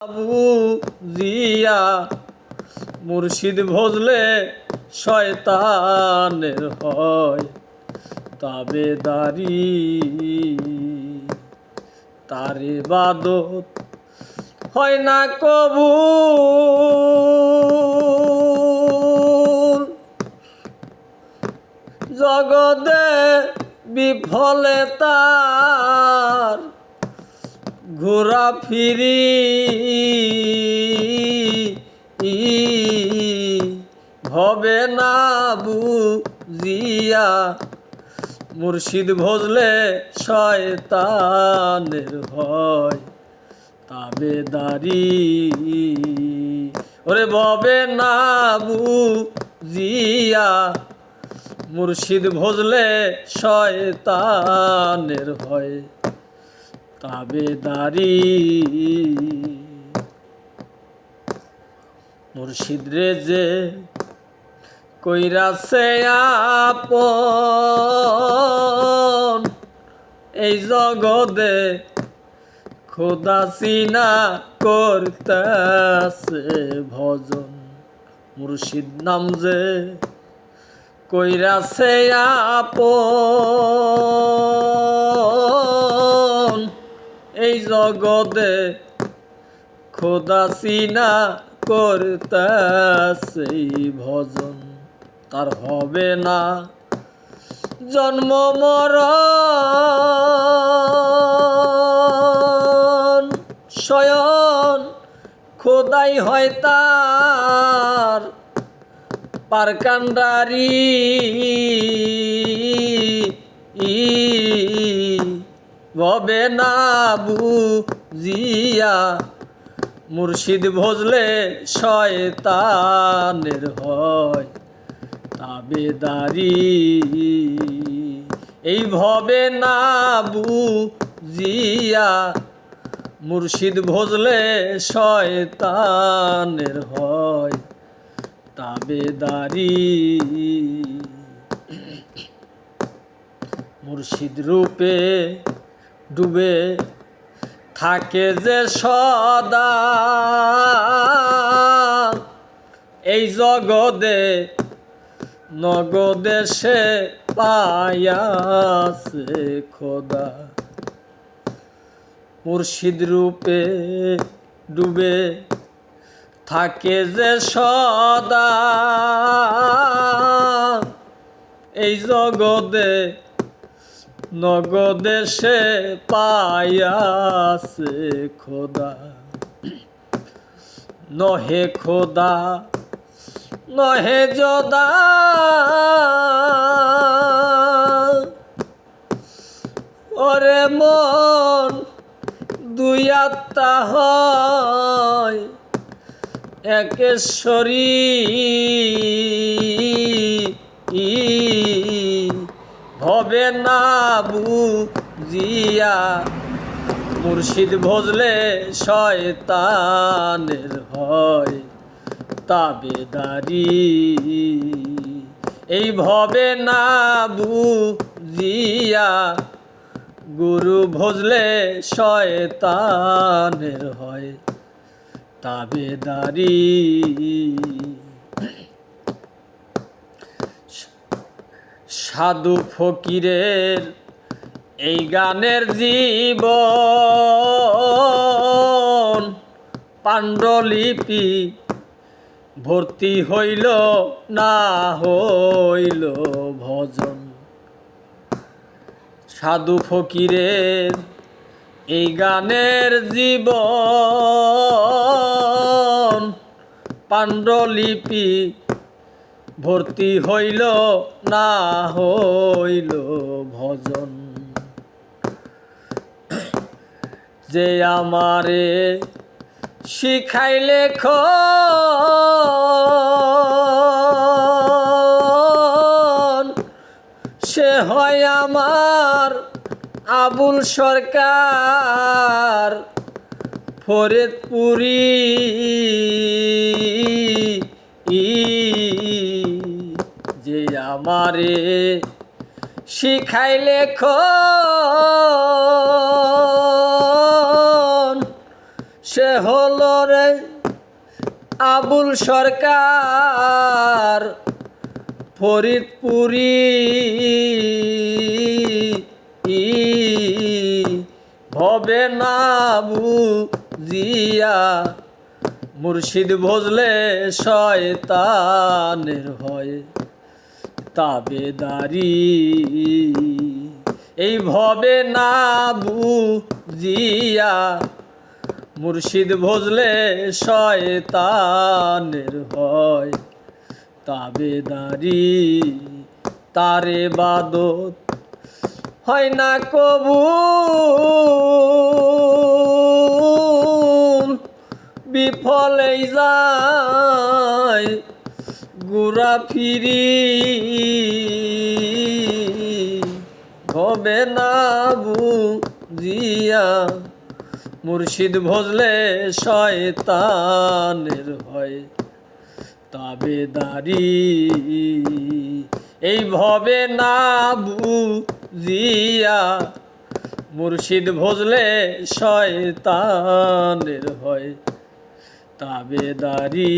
আবু জিয়া মুর্শিদ ভজলে শয়তানের হয় তাবেদারি তারে বাদত হয় না কবু জগদে বিফলে তার ঘোরা ফিরি হবে না বুঝিয়া মুর্শিদ ভজলে শয়তানের হয় তাবেদারি ওরে ববে না বুঝিয়া মুর্শিদ ভজলে শয়তানের হয় তাবেদারি মুর্শিদ রে যে কইরাছে আপন, এই জগদে খোদা সিনা করতেছে ভজন। মুর্শিদ নাম যে কইরা কইরাছে আপন জগদে খোদা সিনা করতেছে ভজন, তার হবে না জন্ম মরণ। শয়ন খোদাই হয় তার পারকান্ডারি। ভবে না বুঝিয়া মুর্শিদ ভজলে শয়তানের হয় তাবেদারি। এই ভবে না বুঝিয়া মুর্শিদ ভজলে শয়তানের হয় তাবেদারি। মুর্শিদ রূপে ডুবে থাকে যে সদা। এই জগদে নগদে সে পায়াছে খোদা। মুর্শিদ রূপে ডুবে থাকে যে সদা। এই জগদে নগদে সে পায়াছে খোদা। নহে খোদা নহে যদা ওরে মন দুই আত্মা হয় একেশ্বরী ভবে না বুঝিয়া। মুর্শিদ ভজলে শয়তানের হয় তাবেদারি এই ভবে না বুঝিয়া, গুরু ভজলে শয়তানের হয় তাবেদারি সাধু ফকিরের এই গানের জীবন পাণ্ডলিপি ভর্তি হইল না হইল ভজন। সাধু ফকিরের এই গানের জীবন পাণ্ডলিপি ভর্তি হইল, না হইল ভজন। যে আমারে শিখাইলে খ। সে হয় আমার আবুল সরকার, ফরিদপুরি। যে আমারে শিখাইলে সে হলো রে আবুল সরকার, ফরিদপুরি ভবে না বুঝিয়া মুর্শিদ ভজলে শয়তানের হয় তাবেদারি এই ভবে না বুঝিয়া মুর্শিদ ভজলে শয়তানের হয়। তাবেদারি তারে বাদত হয় না কবু। বিফলেই যায় গুড়া ফিরি। হবে না বুঝিয়া মুর্শিদ ভজলে শয়তানের হয় তাবেদারি এই ভবে না বুঝিয়া মুর্শিদ ভজলে শয়তানের হয় তাবেদারি